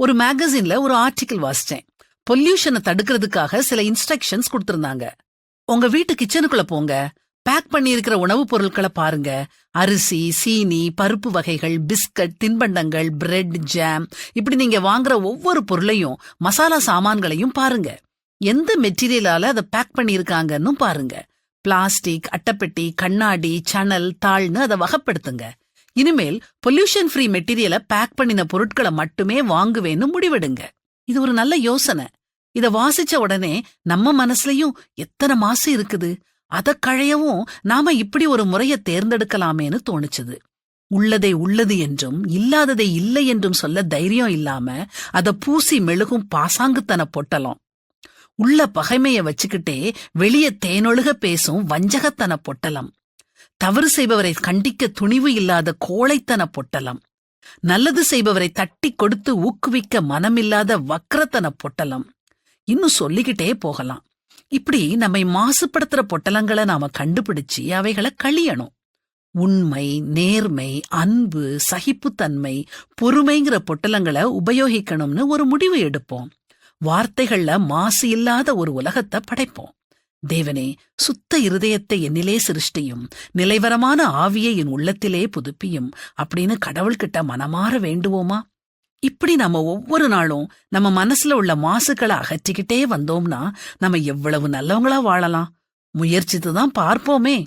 ஒரு மேகசின்ல ஒரு ஆர்டிகிள் வாசிச்சேன். பொல்யூஷனை தடுக்கிறதுக்காக சில இன்ஸ்ட்ரக்ஷன்ஸ் கொடுத்திருந்தாங்க. உங்க வீட்டு கிச்சனுக்குள்ள போங்க. பேக் பண்ணியிருக்கிற உணவுப் பொருட்களை பாருங்க. அரிசி சீனி பருப்பு வகைகள் பிஸ்கட் தின்பண்டங்கள் பிரெட் ஜாம் இப்படி நீங்க வாங்குற ஒவ்வொரு பொருளையும் மசாலா சாமான்களையும் பாருங்க. எந்த மெட்டீரியலால அதை பேக் பண்ணியிருக்காங்கன்னு பாருங்க. பிளாஸ்டிக் அட்டைப்பெட்டி கண்ணாடி சணல் தாள்னு அதை வகைப்படுத்துங்க. இனிமேல் பொல்யூஷன் ஃப்ரீ மெட்டீரியலை பேக் பண்ணின பொருட்களை மட்டுமே வாங்குவேன்னு முடிவெடுங்க. இது ஒரு நல்ல யோசனை. இத வாசிச்ச உடனே நம்ம மனசுலயும் எத்தனை மாசு இருக்குது? அத கழையவும் நாம இப்படி ஒரு முறைய தேர்ந்தெடுக்கலாமேன்னு தோணுச்சுது. உள்ளதை உள்ளது என்றும் இல்லாததை இல்லை என்றும் சொல்ல தைரியம் இல்லாம அத பூசி மெழுகும் பாசாங்குத்தன பொட்டலம். உள்ள பகைமைய வச்சுக்கிட்டே வெளிய தேனொழுக பேசும் வஞ்சகத்தன பொட்டலம். தவறு செய்பவரை கண்டிக்க துணிவு இல்லாத கோழைத்தன பொட்டலம். நல்லது செய்பவரை தட்டி கொடுத்து ஊக்குவிக்க மனமில்லாத வக்ரத்தன பொட்டலம். இன்னும் சொல்லிக்கிட்டே போகலாம். இப்படி நம்மை மாசுபடுத்துற பொட்டலங்களை நாம கண்டுபிடிச்சு அவைகளை கழியணும். உண்மை நேர்மை அன்பு சகிப்புத்தன்மை பொறுமைங்கிற பொட்டலங்களை உபயோகிக்கணும்னு ஒரு முடிவு எடுப்போம். வார்த்தைகள்ல மாசு இல்லாத ஒரு உலகத்தை படைப்போம். தேவனே சுத்த இருதயத்தை என்னிலே சிருஷ்டியும் நிலைவரமான ஆவியை என் உள்ளத்திலே புதுப்பியும் அப்படின்னு கடவுள்கிட்ட மனமாற வேண்டுவோமா? இப்படி நம்ம ஒவ்வொரு நாளும் நம்ம மனசுல உள்ள மாசுக்களை அகற்றிக்கிட்டே வந்தோம்னா நம்ம எவ்வளவு நல்லவங்களா வாழலாம்? முயற்சித்து தான் பார்ப்போமே.